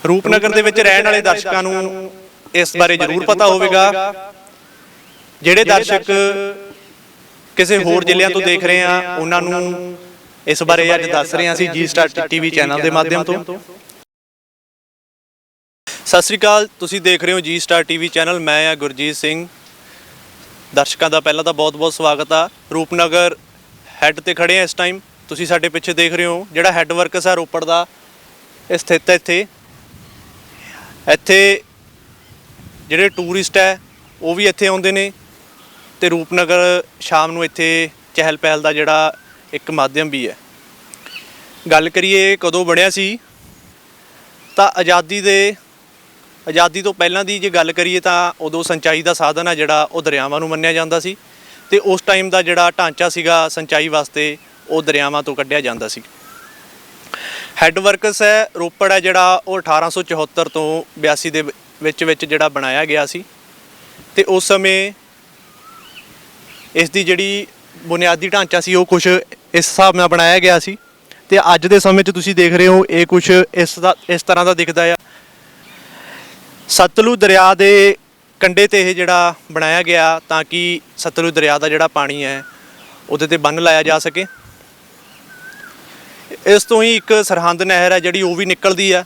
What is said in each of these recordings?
ਰੂਪਨਗਰ ਦੇ ਵਿੱਚ ਰਹਿਣ ਵਾਲੇ ਦਰਸ਼ਕਾਂ ਨੂੰ ਇਸ ਬਾਰੇ ਜ਼ਰੂਰ ਪਤਾ ਹੋਵੇਗਾ। ਜਿਹੜੇ ਦਰਸ਼ਕ ਕਿਸੇ ਹੋਰ ਜ਼ਿਲ੍ਹਿਆਂ ਤੋਂ ਦੇਖ ਰਹੇ ਆ ਉਹਨਾਂ ਨੂੰ ਇਸ ਬਾਰੇ ਅੱਜ ਦੱਸ ਰਹੇ ਹਾਂ ਅਸੀਂ ਜੀ ਸਟਾਰ ਟੀਵੀ ਚੈਨਲ ਦੇ ਮਾਧਿਅਮ ਤੋਂ। ਸਤਿ ਸ੍ਰੀ ਅਕਾਲ ਤੁਸੀਂ ਦੇਖ ਰਹੇ ਹੋ ਜੀ ਸਟਾਰ ਟੀਵੀ ਚੈਨਲ ਮੈਂ ਆ ਗੁਰਜੀਤ ਸਿੰਘ। ਦਰਸ਼ਕਾਂ ਦਾ ਪਹਿਲਾਂ ਤਾਂ ਬਹੁਤ-ਬਹੁਤ ਸਵਾਗਤ ਆ। ਰੂਪਨਗਰ ਹੈੱਡ ਤੇ ਖੜੇ ਆ ਇਸ ਟਾਈਮ ਤੁਸੀਂ ਸਾਡੇ ਪਿੱਛੇ ਦੇਖ ਰਹੇ ਹੋ ਜਿਹੜਾ ਹੈੱਡ ਵਰਕਸ ਆ ਰੋਪੜ ਦਾ ਇਹ ਸਥਿਤ ਹੈ ਇੱਥੇ। ਇੱਥੇ ਜਿਹੜੇ ਟੂਰਿਸਟ ਹੈ, ਉਹ ਵੀ ਇੱਥੇ ਆਉਂਦੇ ਨੇ ਤੇ ਰੂਪਨਗਰ ਸ਼ਾਮ ਨੂੰ ਇੱਥੇ ਚਹਿਲ ਪਹਿਲ ਦਾ ਜਿਹੜਾ ਇੱਕ ਮਾਧਿਅਮ ਵੀ ਹੈ। ਗੱਲ ਕਰੀਏ ਕਦੋਂ ਬਣਿਆ ਸੀ, ਤਾਂ ਆਜ਼ਾਦੀ ਦੇ, ਆਜ਼ਾਦੀ ਤੋਂ ਪਹਿਲਾਂ ਦੀ ਜੇ ਗੱਲ ਕਰੀਏ ਤਾਂ ਉਦੋਂ ਸਿੰਚਾਈ ਦਾ ਸਾਧਨ ਆ ਜਿਹੜਾ ਉਹ ਦਰਿਆਵਾਂ ਨੂੰ ਮੰਨਿਆ ਜਾਂਦਾ ਸੀ ਤੇ ਉਸ ਟਾਈਮ ਦਾ ਜਿਹੜਾ ਢਾਂਚਾ ਸੀਗਾ ਸਿੰਚਾਈ ਵਾਸਤੇ ਉਹ ਦਰਿਆਵਾਂ ਤੋਂ ਕੱਢਿਆ ਜਾਂਦਾ ਸੀ। ਹੈੱਡ ਵਰਕਸ ਹੈ, ਰੋਪੜ ਹੈ ਜਿਹੜਾ ਉਹ 1874 ਤੋਂ 82 ਦੇ ਵਿੱਚ ਵਿੱਚ ਜਿਹੜਾ ਬਣਾਇਆ ਗਿਆ ਸੀ। ਤੇ ਉਸ ਸਮੇਂ ਇਸ ਦੀ ਜਿਹੜੀ ਬੁਨਿਆਦੀ ਢਾਂਚਾ ਸੀ ਉਹ ਕੁਝ ਇਸ ਹਿਸਾਬ ਨਾਲ ਬਣਾਇਆ ਗਿਆ ਸੀ। ਤੇ ਅੱਜ ਦੇ ਸਮੇਂ 'ਚ ਤੁਸੀਂ ਦੇਖ ਰਹੇ ਹੋ, ਇਹ ਕੁਝ ਇਸ ਦਾ, ਇਸ ਤਰ੍ਹਾਂ ਦਾ ਦਿਖਦਾ ਆ। ਸਤਲੁਜ ਦਰਿਆ ਦੇ ਕੰਢੇ ਤੇ ਇਹ ਜਿਹੜਾ ਬਣਾਇਆ ਗਿਆ ਤਾਂ ਕਿ ਸਤਲੁਜ ਦਰਿਆ ਦਾ ਜਿਹੜਾ ਪਾਣੀ ਹੈ, ਉਹਦੇ ਤੇ ਬੰਨ ਲਾਇਆ ਜਾ ਸਕੇ। ਇਸ ਤੋਂ ਹੀ ਇੱਕ ਸਰਹੰਦ ਨਹਿਰ ਹੈ ਜਿਹੜੀ ਉਹ ਵੀ ਨਿਕਲਦੀ ਆ।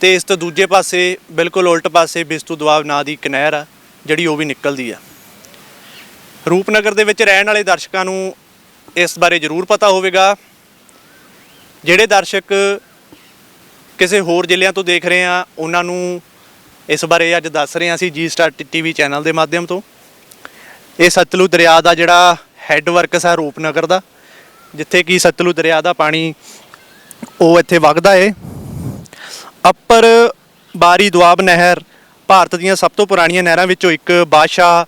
ਤੇ ਇਸ ਤੋਂ ਦੂਜੇ ਪਾਸੇ ਬਿਲਕੁਲ ਉਲਟ ਪਾਸੇ ਬਿਸਤੂ ਦੁਆਬ ਨਾਂ ਦੀ ਇੱਕ ਨਹਿਰ ਆ, ਜਿਹੜੀ ਉਹ ਵੀ ਨਿਕਲਦੀ ਆ। ਰੂਪਨਗਰ ਦੇ ਵਿੱਚ ਰਹਿਣ ਵਾਲੇ ਦਰਸ਼ਕਾਂ ਨੂੰ ਇਸ ਬਾਰੇ ਜ਼ਰੂਰ ਪਤਾ ਹੋਵੇਗਾ। ਜਿਹੜੇ ਦਰਸ਼ਕ ਕਿਸੇ ਹੋਰ ਜ਼ਿਲ੍ਹਿਆਂ ਤੋਂ ਦੇਖ ਰਹੇ ਆ, ਉਹਨਾਂ ਨੂੰ ਇਸ ਬਾਰੇ ਅੱਜ ਦੱਸ ਰਹੇ ਹਾਂ ਅਸੀਂ ਜੀ ਸਟਾਰ ਟੀਵੀ ਚੈਨਲ ਦੇ ਮਾਧਿਅਮ ਤੋਂ। ਇਹ ਸਤਲੁਜ ਦਰਿਆ ਦਾ ਜਿਹੜਾ ਹੈੱਡ ਵਰਕਸ ਹੈ ਰੂਪਨਗਰ ਦਾ। ਜਿੱਥੇ ਕਿ ਸਤਲੁਜ ਦਰਿਆ ਦਾ ਪਾਣੀ ਉਹ ਇੱਥੇ ਵਗਦਾ ਏ। ਅੱਪਰ ਬਾਰੀ ਦੁਆਬ ਨਹਿਰ ਭਾਰਤ ਦੀਆਂ ਸਭ ਤੋਂ ਪੁਰਾਣੀਆਂ ਨਹਿਰਾਂ ਵਿੱਚੋਂ ਇੱਕ ਬਾਦਸ਼ਾਹ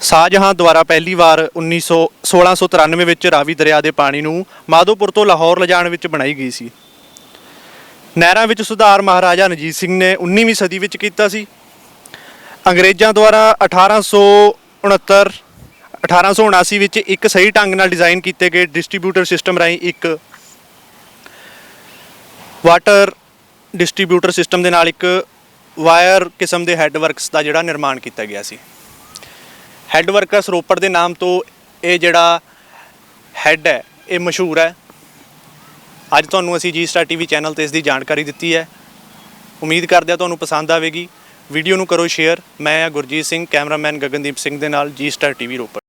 ਸ਼ਾਹਜਹਾਂ ਦੁਆਰਾ ਪਹਿਲੀ ਵਾਰ 1900 1693 ਵਿੱਚ ਰਾਵੀ ਦਰਿਆ ਦੇ ਪਾਣੀ ਨੂੰ ਮਾਧੋਪੁਰ ਤੋਂ ਲਾਹੌਰ ਲਿਜਾਣ ਵਿੱਚ ਬਣਾਈ ਗਈ ਸੀ। ਨਹਿਰਾਂ ਵਿੱਚ ਸੁਧਾਰ ਮਹਾਰਾਜਾ ਰਣਜੀਤ ਸਿੰਘ ਨੇ 19ਵੀਂ ਸਦੀ ਵਿੱਚ ਕੀਤਾ ਸੀ। ਅੰਗਰੇਜ਼ਾਂ ਦੁਆਰਾ 1869 1879 ਵਿੱਚ ਇੱਕ ਸਹੀ ਢੰਗ ਨਾਲ ਡਿਜ਼ਾਈਨ ਕੀਤੇ ਗਏ ਡਿਸਟ੍ਰੀਬਿਊਟਰ ਸਿਸਟਮ ਰਾਹੀਂ ਇੱਕ ਵਾਟਰ ਡਿਸਟ੍ਰੀਬਿਊਟਰ ਸਿਸਟਮ ਦੇ ਨਾਲ ਇੱਕ ਵਾਇਰ ਕਿਸਮ ਦੇ ਹੈੱਡ ਵਰਕਸ ਦਾ ਜਿਹੜਾ ਨਿਰਮਾਣ ਕੀਤਾ ਗਿਆ ਸੀ। ਹੈੱਡ ਵਰਕਸ ਰੋਪੜ ਦੇ ਨਾਮ ਤੋਂ ਇਹ ਜਿਹੜਾ ਹੈੱਡ ਹੈ, ਇਹ ਮਸ਼ਹੂਰ ਹੈ। ਅੱਜ ਤੁਹਾਨੂੰ ਅਸੀਂ ਜੀ ਸਟਾਰ ਟੀਵੀ ਚੈਨਲ ਤੇ ਇਸ ਦੀ ਜਾਣਕਾਰੀ ਦਿੱਤੀ ਹੈ। ਉਮੀਦ ਕਰਦੇ ਹਾਂ ਤੁਹਾਨੂੰ ਪਸੰਦ ਆਵੇਗੀ। ਵੀਡੀਓ ਨੂੰ ਕਰੋ ਸ਼ੇਅਰ ਮੈਂ ਆ ਗੁਰਜੀਤ ਸਿੰਘ ਕੈਮਰਾਮੈਨ ਗਗਨਦੀਪ ਸਿੰਘ ਦੇ ਨਾਲ ਜੀ ਸਟਾਰ ਟੀਵੀ ਰੋਪੜ।